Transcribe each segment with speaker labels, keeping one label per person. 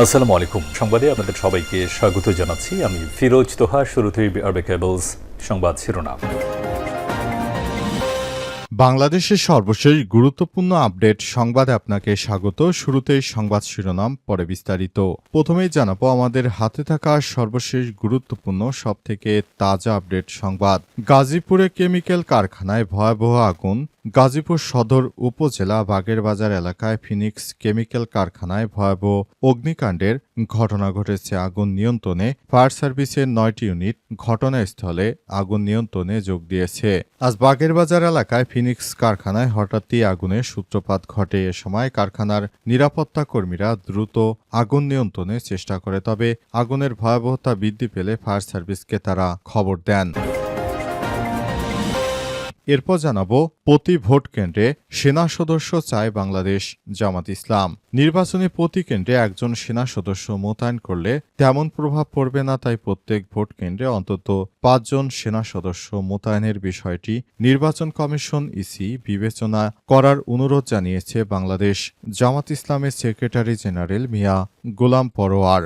Speaker 1: আসসালামু আলাইকুম। সংবাদে আপনাদের সবাইকে স্বাগত জানাচ্ছি। আমি ফিরোজ তোহা, শুরুতেই আরবে কেবলস সংবাদ শিরোনাম।
Speaker 2: বাংলাদেশের সর্বশেষ গুরুত্বপূর্ণ আপডেট সংবাদে আপনাকে স্বাগত। শুরুতেই সংবাদ শিরোনাম, পরে বিস্তারিত। প্রথমেই জানাব, আমাদের হাতে থাকা সর্বশেষ গুরুত্বপূর্ণ, সবথেকে তাজা আপডেট সংবাদ। গাজীপুরে কেমিক্যাল কারখানায় ভয়াবহ আগুন গাজীপুর সদর উপজেলা বাগেরবাজার এলাকায় ফিনিক্স কেমিক্যাল কারখানায় ভয়াবহ অগ্নিকাণ্ডের ঘটনা ঘটেছে। আগুন নিয়ন্ত্রণে ফায়ার সার্ভিসের নয়টি ইউনিট ঘটনাস্থলে আগুন নিয়ন্ত্রণে যোগ দিয়েছে। আজ বাগেরবাজার এলাকায় ফিনিক্স কারখানায় হঠাৎই আগুনের সূত্রপাত ঘটে। এ সময় কারখানার নিরাপত্তা কর্মীরা দ্রুত আগুন নিয়ন্ত্রণের চেষ্টা করে, তবে আগুনের ভয়াবহতা বৃদ্ধি পেলে ফায়ার সার্ভিসকে তারা খবর দেন। এরপর জানাব প্রতি ভোট কেন্দ্রে সেনা সদস্য চায় বাংলাদেশ জামাত ইসলাম। নির্বাচনে প্রতি কেন্দ্রে একজন সেনা সদস্য মোতায়েন করলে তেমন প্রভাব পড়বে না, তাই প্রত্যেক ভোট কেন্দ্রে অন্তত পাঁচজন সেনা সদস্য মোতায়েনের বিষয়টি নির্বাচন কমিশন ইসি বিবেচনা করার অনুরোধ জানিয়েছে বাংলাদেশ জামাত ইসলামের সেক্রেটারি জেনারেল মিয়া গোলাম পরোয়ার।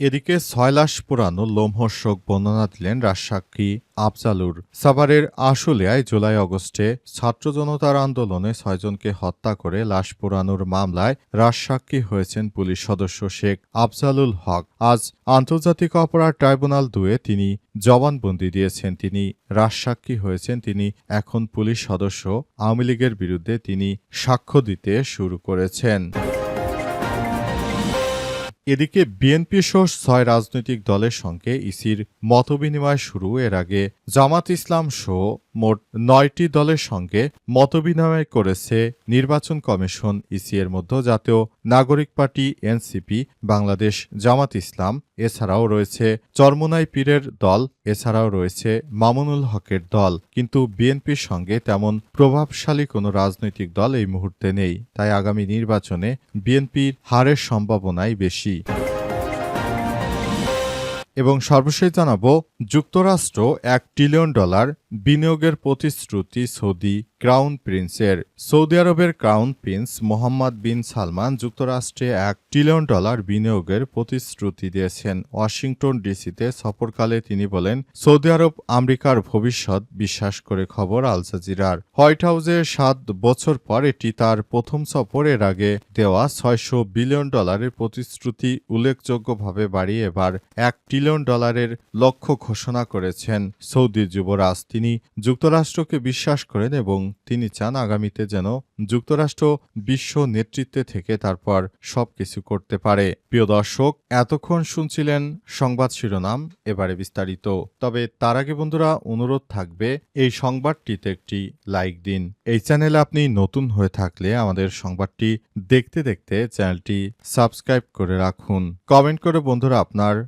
Speaker 2: এদিকে ছয় লাশ পুরানো লোমহর্ষক বর্ণনা দিলেন রাজসাক্ষী আফজালুর। সাভারের আশুলিয়ায় জুলাই অগস্টে ছাত্র জনতার আন্দোলনে ছয়জনকে হত্যা করে লাশ পোড়ানোর মামলায় রাজসাক্ষী হয়েছেন পুলিশ সদস্য শেখ আফজালুল হক। আজ আন্তর্জাতিক অপরাধ ট্রাইব্যুনাল দুয়ে তিনি জবানবন্দি দিয়েছেন। তিনি রাজসাক্ষী হয়েছেন, তিনি এখন পুলিশ সদস্য। আওয়ামী লীগের বিরুদ্ধে তিনি সাক্ষ্য দিতে শুরু করেছেন। এদিকে বিএনপি সহ ছয় রাজনৈতিক দলের সঙ্গে ইসির মতবিনিময় শুরু। এর আগে জামাত ইসলাম সহ মোট নয়টি দলের সঙ্গে মতবিনিময় করেছে নির্বাচন কমিশন ইসি এর মধ্যে, জাতীয় নাগরিক পার্টি এনসিপি, বাংলাদেশ জামাত ইসলাম, এছাড়াও রয়েছে চরমোনাই পীরের দল, এছাড়াও রয়েছে মামুনুল হকের দল। কিন্তু বিএনপির সঙ্গে তেমন প্রভাবশালী কোনো রাজনৈতিক দল এই মুহূর্তে নেই। তাই আগামী নির্বাচনে বিএনপির হারের সম্ভাবনাই বেশি। এবং সর্বশেষ জানাব, যুক্তরাষ্ট্র এক ট্রিলিয়ন ডলার বিনিয়োগের প্রতিশ্রুতি সৌদি ক্রাউন প্রিন্সের সৌদি আরবের crown prince Mohammed bin Salman যুক্তরাষ্ট্রে এক ট্রিলিয়ন ডলার বিনিয়োগের প্রতিশ্রুতি দিয়েছেন। ওয়াশিংটন ডিসিতে সফরকালে তিনি বলেন, সৌদি আরব আমেরিকার ভবিষ্যৎ বিশ্বাস করে খবর আল জাজিরার। হোয়াইট হাউসে সাত বছর পর এটি তার প্রথম সফর। এর আগে দেওয়া ছয়শো বিলিয়ন ডলারের প্রতিশ্রুতি উল্লেখযোগ্যভাবে বাড়িয়ে এবার এক ট্রিলিয়ন ডলারের লক্ষ্য ঘোষণা করেছেন সৌদি যুবরাজ। তিনি যুক্তরাষ্ট্রকে বিশ্বাস করেন এবং তিনি চান আগামীতে যেন যুক্তরাষ্ট্র বিশ্ব নেতৃত্বে থেকে তারপর সবকিছু করতে পারে। প্রিয় দর্শক, এতক্ষণ শুনছিলেন সংবাদ শিরোনাম, এবারে বিস্তারিত। তবে তার আগে বন্ধুরা, অনুরোধ থাকবে, এই সংবাদটিতে একটি লাইক দিন। এই চ্যানেলে আপনি নতুন হয়ে থাকলে আমাদের সংবাদটি দেখতে দেখতে চ্যানেলটি সাবস্ক্রাইব করে রাখুন। কমেন্ট করে বন্ধুরা, আপনার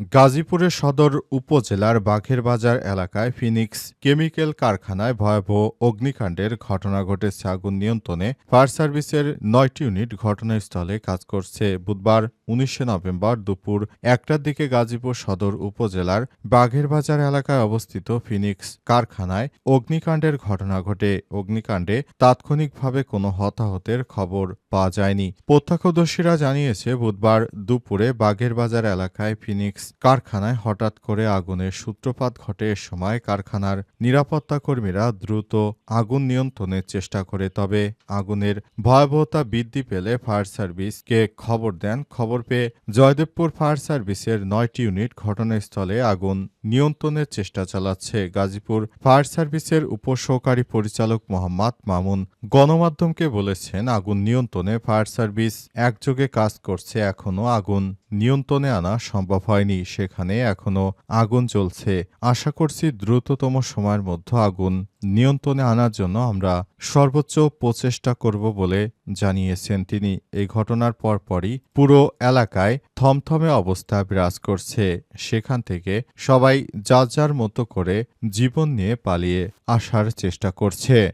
Speaker 2: গাজীপুরের সদর উপজেলার বাঘেরবাজার এলাকায় ফিনিক্স কেমিক্যাল কারখানায় ভয়াবহ অগ্নিকাণ্ডের ঘটনা ঘটেছে আগুন নিয়ন্ত্রণে। ফায়ার সার্ভিসের নয়টি ইউনিট ঘটনাস্থলে কাজ করছে। বুধবার উনিশে নভেম্বর দুপুর একটার দিকে গাজীপুর সদর উপজেলার বাঘেরবাজার এলাকায় অবস্থিত ফিনিক্স কারখানায় অগ্নিকাণ্ডের ঘটনা ঘটে। অগ্নিকাণ্ডে তাৎক্ষণিকভাবে কোনো হতাহতের খবর পাওয়া যায়নি। প্রত্যক্ষদর্শীরা জানিয়েছে, বুধবার দুপুরে বাঘেরবাজার এলাকায় ফিনিক্স কারখানায় হঠাৎ করে আগুনের সূত্রপাত ঘটে এ সময় কারখানার নিরাপত্তা কর্মীরা দ্রুত আগুন নিয়ন্ত্রণের চেষ্টা করে, তবে আগুনের ভয়াবহতা বৃদ্ধি পেলে ফায়ার সার্ভিসকে খবর দেন, খবর পেয়ে জয়দেবপুর ফায়ার সার্ভিসের নয়টি ইউনিট ঘটনাস্থলে আগুন নিয়ন্ত্রণের চেষ্টা চালাচ্ছে গাজীপুর ফায়ার সার্ভিসের উপসহকারী পরিচালক মোহাম্মদ মামুন। গণমাধ্যমকে বলেছেন, আগুন নিয়ন্ত্রণে ফায়ার সার্ভিস একযোগে কাজ করছে এখনও আগুন নিয়ন্ত্রণে আনা সম্ভব হয়নি, সেখানে এখনও আগুন চলছে আশা করছি দ্রুততম সময়ের মধ্যে আগুন নিয়ন্ত্রণে আনার জন্য আমরা সর্বোচ্চ প্রচেষ্টা করব বলে জানিয়েছেন তিনি। এই ঘটনার পরপরই পুরো এলাকায় থমথমে অবস্থা বিরাজ করছে। সেখান থেকে সবাই যার যার মতো করে জীবন নিয়ে পালিয়ে আসার চেষ্টা করছে।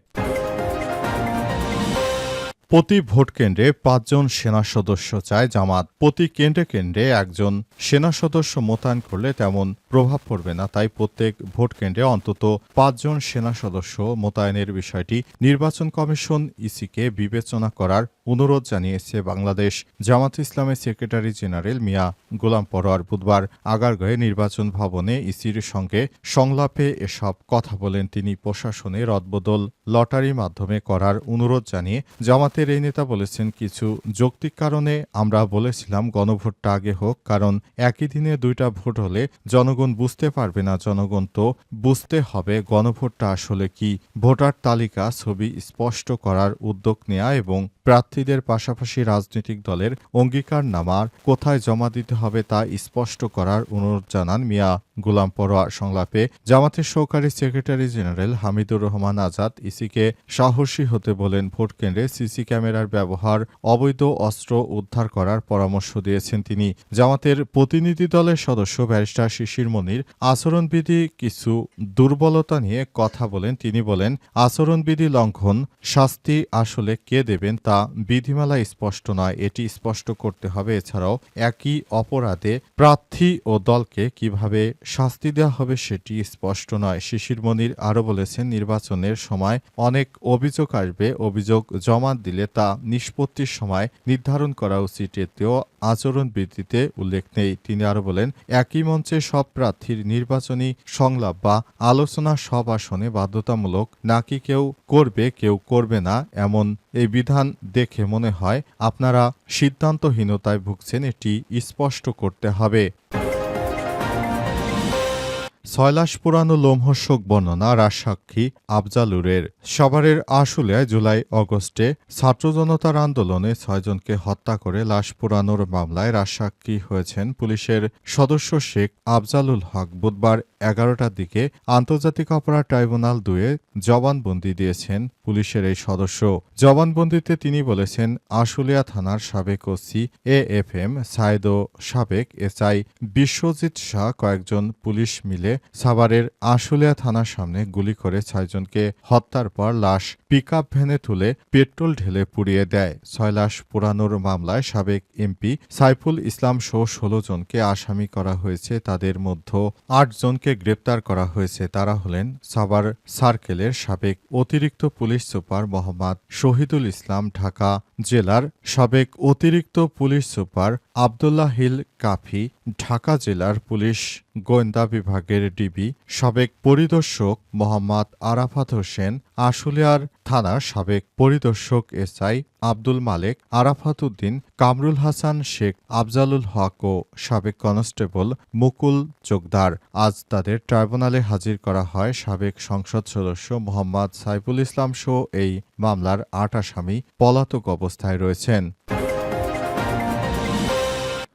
Speaker 2: প্রতি ভোট কেন্দ্রে পাঁচজন সেনা সদস্য চায় জামাত। প্রতি কেন্দ্রে কেন্দ্রে একজন সেনা সদস্য মোতায়েন করলে তেমন প্রভাব পড়বে না, তাই প্রত্যেক ভোট কেন্দ্রে অন্তত পাঁচজন সেনা সদস্য মোতায়েনের বিষয়টি নির্বাচন কমিশন ইসিকে বিবেচনা করার অনুরোধ জানিয়েছে বাংলাদেশ জামাত ইসলামের সেক্রেটারি জেনারেল মিয়া গোলাম পরোয়ার বুধবার আগারগাঁয়ে নির্বাচন ভবনে ইসির সঙ্গে সংলাপে এসব কথা বলেন তিনি। প্রশাসনে রদবদল লটারির মাধ্যমে করার অনুরোধ জানিয়ে জামাতের এই নেতা বলেছেন, কিছু যৌক্তিক কারণে আমরা বলেছিলাম গণভোটটা আগে হোক, কারণ একই দিনে দুইটা ভোট হলে জনগণ বুঝতে পারবে না, জনগণ তো বুঝতে হবে গণভোটটা আসলে কি। ভোটার তালিকা, ছবি স্পষ্ট করার উদ্যোগ নেয়া এবং প্রার্থীদের পাশাপাশি রাজনৈতিক দলের অঙ্গীকার নামার কোথায় জমা দিতে হবে তা স্পষ্ট করার অনুরোধ জানান মিয়া গোলাম পরোয়া সংলাপে জামাতের সহকারী সেক্রেটারি জেনারেল হামিদুর রহমান আজাদ ইসিকে সাহসী হতে বলেন ভোট কেন্দ্রে সিসি ক্যামেরার ব্যবহার, অবৈধ অস্ত্র উদ্ধার করার পরামর্শ দিয়েছেন তিনি। জামাতের প্রতিনিধি দলের সদস্য ব্যারিস্টার শিশির মনির আচরণবিধি কিছু দুর্বলতা নিয়ে কথা বলেন। তিনি বলেন, আচরণবিধি লঙ্ঘন, শাস্তি আসলে কে দেবেন তা বিধিমালা স্পষ্ট নয়, এটি স্পষ্ট করতে হবে। এছাড়াও একই অপরাধে প্রার্থী ও দলকে কীভাবে শাস্তি দেওয়া হবে সেটি স্পষ্ট নয়। শিশির মনির আরও বলেছেন, নির্বাচনের সময় অনেক অভিযোগ আসবে। অভিযোগ জমা দিলে তা নিষ্পত্তির সময় নির্ধারণ করা উচিত। এতেও আচরণবিধিতে উল্লেখ নেই। তিনি আরও বলেন, একই মঞ্চে সব প্রার্থীর নির্বাচনী সংলাপ বা আলোচনা সব আসনে বাধ্যতামূলক, নাকি কেউ করবে কেউ করবে না, এমন এই বিধান দেখে মনে হয় আপনারা সিদ্ধান্তহীনতায় ভুগছেন, এটি স্পষ্ট করতে হবে। ছয়লাশ পুরানো লোমহর্ষক বর্ণনা রাজসাক্ষী আফজালুরের। সবারের আশুলিয়ায় জুলাই অগস্টে ছাত্র জনতার আন্দোলনে ছয়জনকে হত্যা করে লাশ পুরানোর মামলায় রাজসাক্ষী হয়েছেন পুলিশের সদস্য শেখ আফজালুল হক। বুধবার এগারোটার দিকে আন্তর্জাতিক অপরাধ ট্রাইব্যুনাল দুয়ে জবানবন্দি দিয়েছেন পুলিশের এই সদস্য। জবানবন্দিতে তিনি বলেছেন, আশুলিয়া থানার সাবেক OC A F M Sayed ও সাবেক এসআই বিশ্বজিৎ শাহ কয়েকজন পুলিশ মিলে সাভারের আশুলিয়া থানার সামনে গুলি করে ছয়জনকে হত্যার পর লাশ পিকআপ ভ্যানে তুলে পেট্রোল ঢেলে পুড়িয়ে দেয়। ছয় লাশ পোড়ানোর মামলায় সাবেক এমপি সাইফুল ইসলাম সহ ষোলো জনকে আসামি করা হয়েছে। তাদের মধ্যে আট জনকে গ্রেপ্তার করা হয়েছে। তারা হলেন সাভার সার্কেলের সাবেক অতিরিক্ত পুলিশ সুপার মোহাম্মদ শহীদুল ইসলাম ঢাকা জেলার সাবেক অতিরিক্ত পুলিশ সুপার আবদুল্লাহ হিল কাফি ঢাকা জেলার পুলিশ গোয়েন্দা বিভাগের ডিবি সাবেক পরিদর্শক মোহাম্মদ আরাফাত হোসেন আশুলিয়ার থানার সাবেক পরিদর্শক এসআই আব্দুল মালেক, আরাফাত উদ্দিন, কামরুল হাসান শেখ, আফজালুল হক ও সাবেক কনস্টেবল মুকুল চোকদার। আজ তাদের ট্রাইব্যুনালে হাজির করা হয় সাবেক সংসদ সদস্য মোহাম্মদ সাইফুল ইসলাম সহ এই মামলার আট আসামি পলাতক অবস্থায় রয়েছেন।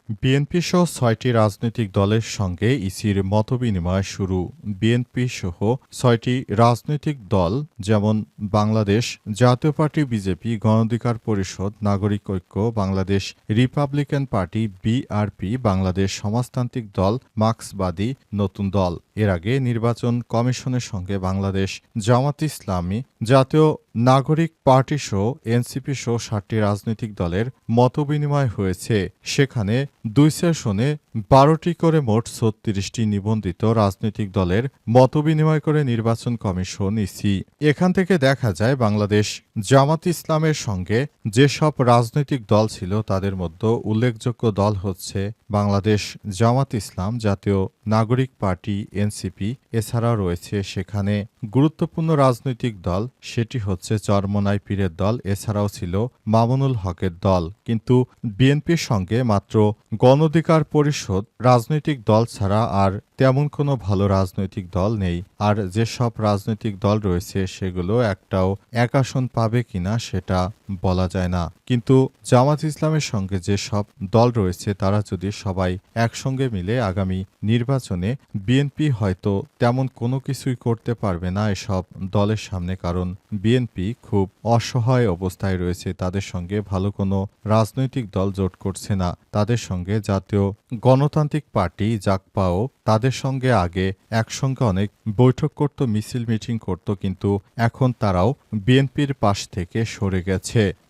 Speaker 2: বিএনপি সহ ছয়টি রাজনৈতিক দলের সঙ্গে ইসির মতবিনিময় শুরু। বিএনপি সহ ছয়টি রাজনৈতিক দল, যেমন বাংলাদেশ জাতীয় party BJP, Gono Odhikar Parishad, Nagorik Oikya, Bangladesh Republican Party, BRP, Bangladesh Samajtantrik Dal, মার্ক্সবাদী নতুন দল। এর আগে নির্বাচন কমিশনের সঙ্গে বাংলাদেশ জামাত ইসলামী জাতীয় নাগরিক পার্টি সহ এনসিপি সহ সাতটি রাজনৈতিক দলের মতবিনিময় হয়েছে। সেখানে দুই সেশনে বারোটি করে মোট ছত্রিশটি নিবন্ধিত রাজনৈতিক দলের মতবিনিময় করে নির্বাচন কমিশন ইসি। এখান থেকে দেখা যায়, বাংলাদেশ জামাত ইসলামের সঙ্গে যেসব রাজনৈতিক দল ছিল তাদের মধ্যে উল্লেখযোগ্য দল হচ্ছে বাংলাদেশ জামাত ইসলাম জাতীয় নাগরিক পার্টি এনসিপি, এছাড়াও রয়েছে সেখানে গুরুত্বপূর্ণ রাজনৈতিক দল, সেটি হচ্ছে চরমনাই পীরের দল, এছাড়াও ছিল মামুনুল হকের দল। কিন্তু বিএনপির সঙ্গে মাত্র গণঅধিকার পরিষদ, রাজনৈতিক দল ছাড়া আর তেমন কোনো ভালো রাজনৈতিক দল নেই। আর যেসব রাজনৈতিক দল রয়েছে, সেগুলো একটাও এক আসন পাবে কিনা সেটা বলা যায় না। কিন্তু জামাত ইসলামের সঙ্গে যে সব দল রয়েছে, তারা যদি সবাই একসঙ্গে মিলে আগামী নির্বাচনে বিএনপি হয়তো তেমন কোনো কিছুই করতে পারবে না এসব দলের সামনে, কারণ বিএনপি খুব অসহায় অবস্থায় রয়েছে। তাদের সঙ্গে ভালো কোনো রাজনৈতিক দল জোট করছে না। তাদের সঙ্গে জাতীয় গণতান্ত্রিক পার্টি জাকপাও তাদের সঙ্গে আগে একসঙ্গে অনেক বৈঠক করত, মিছিল মিটিং করত, কিন্তু এখন তারাও বিএনপির পাশ থেকে সরে গেছে।